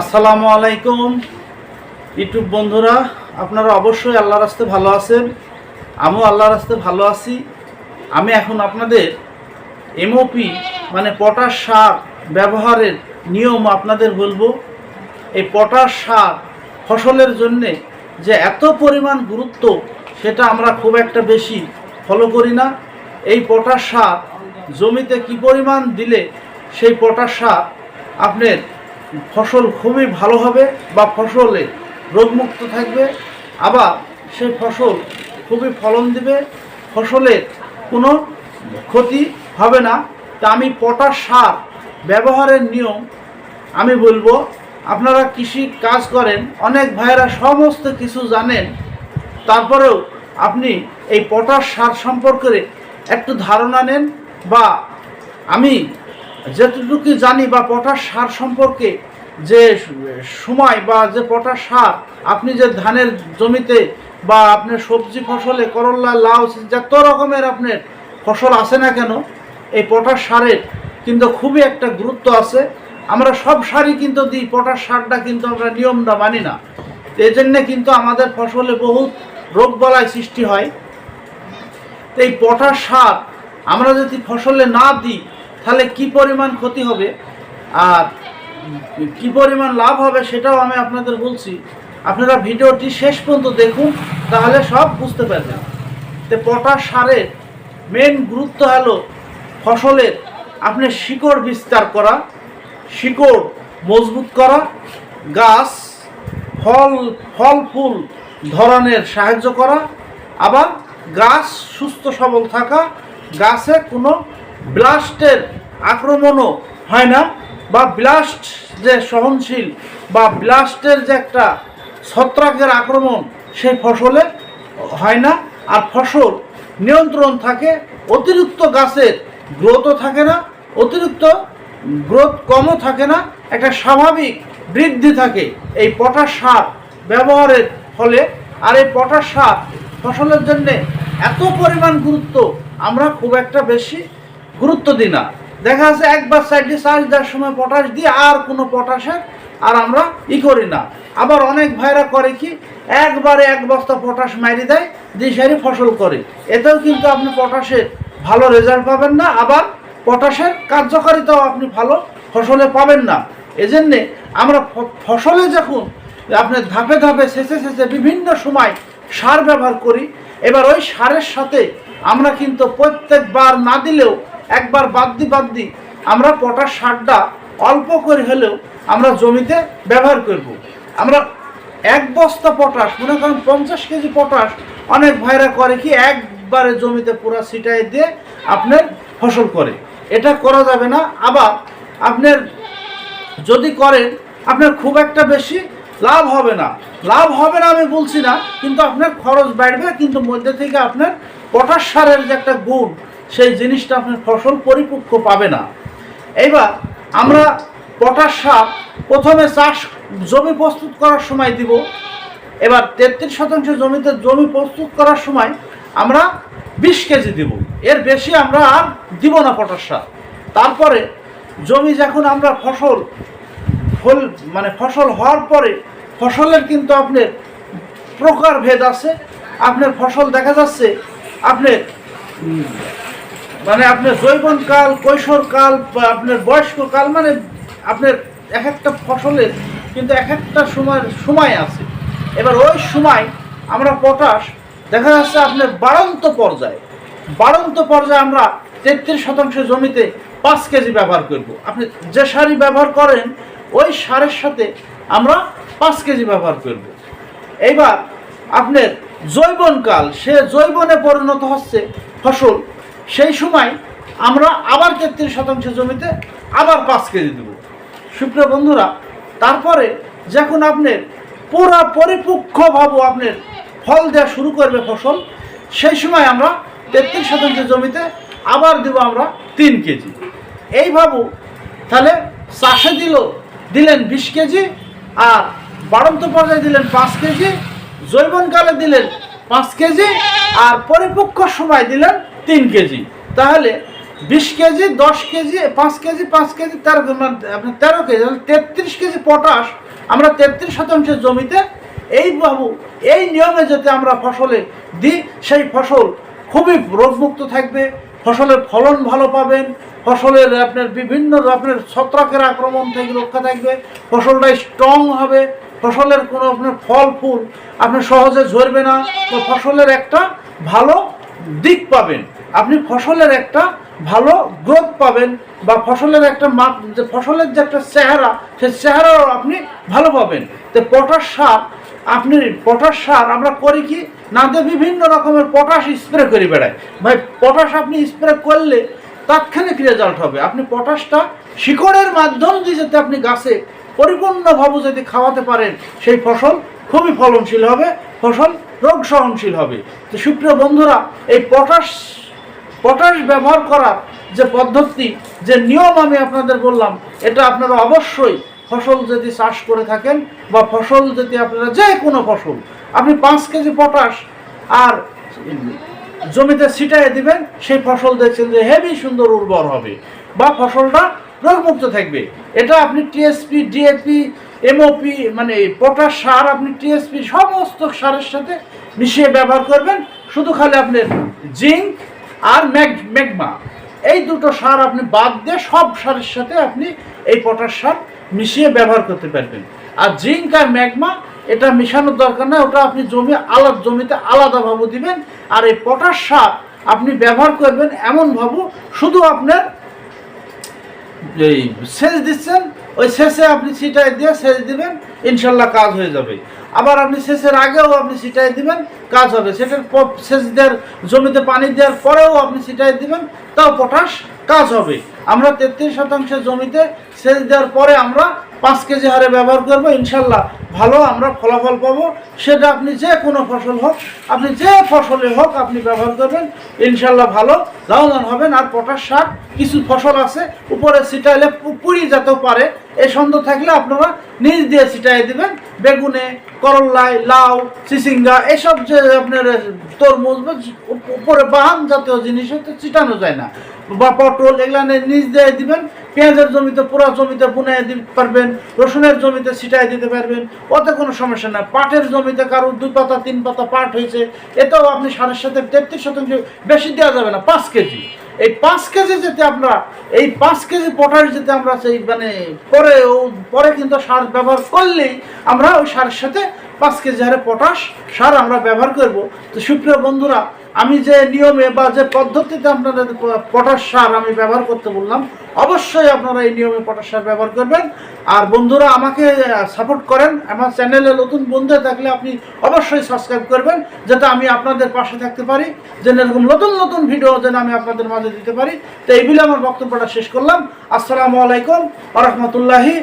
আসসালামু আলাইকুম, ইউটিউব বন্ধুরা। আপনারা অবশ্যই আল্লাহ রাস্তে ভালো আছেন। আমিও আল্লাহ রাস্তে ভালো আছি। আমি এখন আপনাদের এমওপি মানে পটাশ সার ব্যবহারের নিয়ম আপনাদের বলব। এই পটাশ সার ফসলের জন্যে যে এত পরিমাণ গুরুত্ব, সেটা আমরা খুব একটা বেশি ফলো করি না। এই পটাশ সার জমিতে কি পরিমাণ দিলে সেই পটাশ সার আপনার ফসল খুবই ভালো হবে বা ফসলে রোগমুক্ত থাকবে, আবার সেই ফসল খুবই ফলন দিবে, ফসলের কোনো ক্ষতি হবে না। তা আমি পটাশ সার ব্যবহারের নিয়ম আমি বলব, আপনারা কৃষি কাজ করেন, অনেক ভাইয়েরা সমস্ত কিছু জানেন, তারপরেও আপনি এই পটাশ সার সম্পর্কে একটু ধারণা নেন বা আমি যেটুকু জানি বা পটাশ সার সম্পর্কে যে সময় বা যে পটাশ সার, আপনি যে ধানের জমিতে বা আপনার সবজি ফসলে করল্লা লাউ যত রকমের আপনার ফসল আছে না কেন, এই পটাশ সারের কিন্তু খুবই একটা গুরুত্ব আছে। আমরা সব সারই কিন্তু দিই, পটাশ সারটা কিন্তু আমরা নিয়মটা মানি না। এই জন্যে কিন্তু আমাদের ফসলে বহুত রোগ বলায় সৃষ্টি হয়। এই পটাশ সার আমরা যদি ফসলে না দিই তাহলে কি পরিমাণ ক্ষতি হবে? আর কি পরিমাণ লাভ হবে সেটাও আমি আপনাদের বলছি। আপনারা ভিডিওটি শেষ পর্যন্ত দেখুন, তাহলে সব বুঝতে পারবেন। তো পটাশ সারের মেন গুরুত্ব হলো ফসলের আপনি শিকড় বিস্তার করা, শিকড় মজবুত করা, গাছ, ফল ফল, ফুল ধরনের সাহায্য করা, আবার গাছ সুস্থ সবল থাকা, গাছে কোনো ব্লাস্টের আক্রমণও হয় না বা ব্লাস্ট যে সহনশীল বা ব্লাস্টের যে একটা ছত্রাকের আক্রমণ সেই ফসলে হয় না। আর ফসল নিয়ন্ত্রণ থাকে, অতিরিক্ত গাছের গ্রোথও থাকে না, অতিরিক্ত গ্রোথ কমও থাকে না, একটা স্বাভাবিক বৃদ্ধি থাকে এই পটাশ সার ব্যবহারের ফলে। আর এই পটাশ সার ফসলের জন্যে এত পরিমাণ গুরুত্ব আমরা খুব একটা বেশি গুরুত্ব দিই না। দেখা যাচ্ছে একবার সাইডে চাষ দেওয়ার সময় পটাশ দিয়ে আর কোনো পটাশের আর আমরা ই করি না। আবার অনেক ভাইরা করে কি, একবারে এক বস্তা পটাশ মারি দেয়, দিয়ে সারি ফসল করে। এতেও কিন্তু আপনি পটাশের ভালো রেজাল্ট পাবেন না, আবার পটাশের কার্যকারিতাও আপনি ভালো ফসলে পাবেন না। এজন্যে আমরা ফসলে যখন আপনি ধাপে ধাপে শেষে শেষে বিভিন্ন সময় সার ব্যবহার করি, এবার ওই সারের সাথে আমরা কিন্তু প্রত্যেকবার না দিলেও একবার বাদ দি বাদ দি। আমরা পটাশ সারটা অল্প করে হলেও আমরা জমিতে ব্যবহার করব। আমরা এক বস্তা পটাশ, মনে করেন পঞ্চাশ কেজি পটাশ, অনেক ভাইরা করে কি একবারে জমিতে পুরো ছিটাই দিয়ে আপনার ফসল করে। এটা করা যাবে না। আবার আপনার যদি করেন, আপনার খুব একটা বেশি লাভ হবে না। লাভ হবে না আমি বলছি না, কিন্তু আপনার খরচ বাড়বে, কিন্তু মধ্যে থেকে আপনার পটাশ সারের যে একটা গুণ সেই জিনিসটা আপনার ফসল পরিপক্ক পাবে না। এইবার আমরা পটাশ সার প্রথমে চাষ জমি প্রস্তুত করার সময় দিব। এবার তেত্রিশ শতাংশ জমিতে জমি প্রস্তুত করার সময় আমরা বিশ কেজি দিব। এর বেশি আমরা আর দিব না পটাশ সার। তারপরে জমি যখন আমরা ফসল, ফল মানে ফসল হওয়ার পরে ফসলের কিন্তু আপনার প্রকার ভেদ আছে। আপনার ফসল দেখা যাচ্ছে, আপনার মানে আপনার জৈবনকাল কৈশোরকাল আপনার বয়স্ককাল মানে আপনার এক একটা ফসলের কিন্তু এক একটা সময় সময় আছে। এবার ওই সময় আমরা পটাশ, দেখা যাচ্ছে আপনার বাড়ন্ত পর্যায়ে বাড়ন্ত পর্যায়ে আমরা তেত্রিশ শতাংশ জমিতে পাঁচ কেজি ব্যবহার করব। আপনি যে সারই ব্যবহার করেন, ওই সারের সাথে আমরা পাঁচ কেজি ব্যবহার করব। এইবার আপনার জৈবনকাল সে জৈবনে পরিণত হচ্ছে ফসল সেই সময় আমরা আবার তেত্রিশ শতাংশ জমিতে আবার পাঁচ কেজি দেব। সুপ্রিয় বন্ধুরা, তারপরে যখন আপনার পুরা পরিপক্কভাবে আপনার ফল দেওয়া শুরু করবে ফসল, সেই সময় আমরা তেত্রিশ শতাংশ জমিতে আবার দেবো আমরা তিন কেজি। এইভাবে তাহলে চাষে দিল, দিলেন বিশ কেজি, আর বাড়ন্ত পর্যায়ে দিলেন পাঁচ কেজি, জৈবনকালে দিলেন পাঁচ কেজি, আর পরিপক্ক সময় দিলেন তিন কেজি। তাহলে বিশ কেজি, দশ কেজি, পাঁচ কেজি পাঁচ কেজি, তেরো মানে আপনার তেরো কেজি তেত্রিশ কেজি পটাশ আমরা তেত্রিশ শতাংশের জমিতে এই বাবু, এই নিয়মে যাতে আমরা ফসলে দিই, সেই ফসল খুবই রোগমুক্ত থাকবে, ফসলের ফলন ভালো পাবেন, ফসলের আপনার বিভিন্ন আপনার ছত্রাকের আক্রমণ থেকে রক্ষা থাকবে ফসলটা স্ট্রং হবে, ফসলের কোনো আপনার ফল, ফুল আপনি সহজে ঝরবে না, তো ফসলের একটা ভালো দিক পাবেন। আপনি ফসলের একটা ভালো গ্রোথ পাবেন বা ফসলের একটা মাপ, যে ফসলের যে একটা চেহারা, সেই চেহারাও আপনি ভালো পাবেন। তো পটাশ সার, আপনি পটাশ সার আমরা করি কি? না দিয়ে বিভিন্ন রকমের পটাশ স্প্রে করে বেড়াই। ভাই পটাশ আপনি স্প্রে করলে তাৎক্ষণিক রেজাল্ট হবে। আপনি পটাশটা শিকড়ের মাধ্যম দিয়ে যাতে আপনি গাছে পরিপূর্ণভাবে যদি খাওয়াতে পারেন, সেই ফসল খুবই ফলনশীল হবে, ফসল রোগ সহনশীল হবে। তো সুপ্রিয় বন্ধুরা, এই পটাশ পটাশ ব্যবহার করার যে পদ্ধতি, যে নিয়ম আমি আপনাদের বললাম, এটা আপনারা অবশ্যই ফসল যদি চাষ করে থাকেন বা ফসল যদি আপনারা যে কোনো ফসল, আপনি পাঁচ কেজি পটাশ আর জমিতে ছিটাই দিবেন, সেই ফসল দেখছেন যে হেভি সুন্দর উর্বর হবে বা ফসলটা রোগমুক্ত থাকবে। এটা আপনি টিএসপি ডিএপি এমওপি মানে পটাশ সার আপনি টিএসপি সমস্ত সারের সাথে মিশিয়ে ব্যবহার করবেন। শুধু খালি আপনার জিঙ্ক আর ম্যাগ, ম্যাগমা। এই দুটো সার আপনি বাদ দিয়ে সব সারের সাথে আপনি এই পটাশ সার মিশিয়ে ব্যবহার করতে পারবেন। আর জিঙ্ক আর ম্যাগমা, এটা মেশানোর দরকার নয় ওটা আপনি জমি, আলাদা জমিতে আলাদাভাবে দিবেন। আর এই পটাশ সার আপনি ব্যবহার করবেন এমন ভাবো শুধু আপনার এই সেচ দিচ্ছেন ওই শেষে আপনি ছিটাই দিয়ে সেচ দিবেন, ইনশাল্লাহ কাজ হয়ে যাবে। আবার আপনি সেচের আগেও আপনি ছিটাই দিবেন, কাজ হবে। সেটার সেচ দেওয়ার, জমিতে পানি দেওয়ার পরেও আপনি ছিটাই দিবেন, তাও পটাশ, কাজ হবে। আমরা তেত্রিশ শতাংশের জমিতে সেচ দেওয়ার পরে আমরা পাঁচ কেজি হারে ব্যবহার করব, ইনশাল্লাহ ভালো আমরা ফলাফল পাবো। সেটা আপনি যে কোনো ফসল হোক, আপনি যে ফসলে হোক আপনি ব্যবহার করবেন, ইনশাল্লাহ ভালো। লাভবান হবেন আর পটাশ সার, কিছু ফসল আছে, উপরে ছিটাইলে পুড়ি যেতেও পারে। এই সন্দেহ থাকলে আপনারা নিজ দিয়ে ছিটাই দিবেন। বেগুনে করল্লায় লাউ চিচিঙ্গা এসব যে আপনার তরমুজ উপরে বাহান জাতীয় জিনিস তো ছিটানো যায় না। বা পটল, এগুলা নিজ দিয়ে দিবেন। পেঁয়াজের জমিতে পুরা জমিতে বুনে দিতে পারবেন। রসুনের জমিতে ছিটাই দিতে পারবেন। ওতে কোনো সমস্যা না পাটের জমিতে কারও দুই পাতা, তিন পাতা পাট হয়েছে এটাও আপনি সারের সাথে তেত্রিশ শতাংশ বেশি দেওয়া যাবে না, পাঁচ কেজি। এই পাঁচ কেজি যেতে আমরা, এই পাঁচ কেজি পটাশ যেতে আমরা সেই মানে পরে পরে কিন্তু সার ব্যবহার করলেই আমরা ওই সারের সাথে পাঁচ কেজি হারে পটাশ সার আমরা ব্যবহার করব। তো সুপ্রিয় বন্ধুরা, আমি যে নিয়মে বা যে পদ্ধতিতে আপনাদের পটাশ সার আমি ব্যবহার করতে বললাম অবশ্যই আপনারা এই নিয়মে পটাশ সার ব্যবহার করবেন। আর বন্ধুরা, আমাকে সাপোর্ট করেন। আমার চ্যানেলে নতুন বন্ধু থাকলে আপনি অবশ্যই সাবস্ক্রাইব করবেন, যাতে আমি আপনাদের পাশে থাকতে পারি, যেন এরকম নতুন নতুন ভিডিও যেন আমি আপনাদের মাঝে দিতে পারি। তো এই বলে আমার বক্তব্যটা শেষ করলাম। আসসালামু আলাইকুম আ রহমতুল্লাহি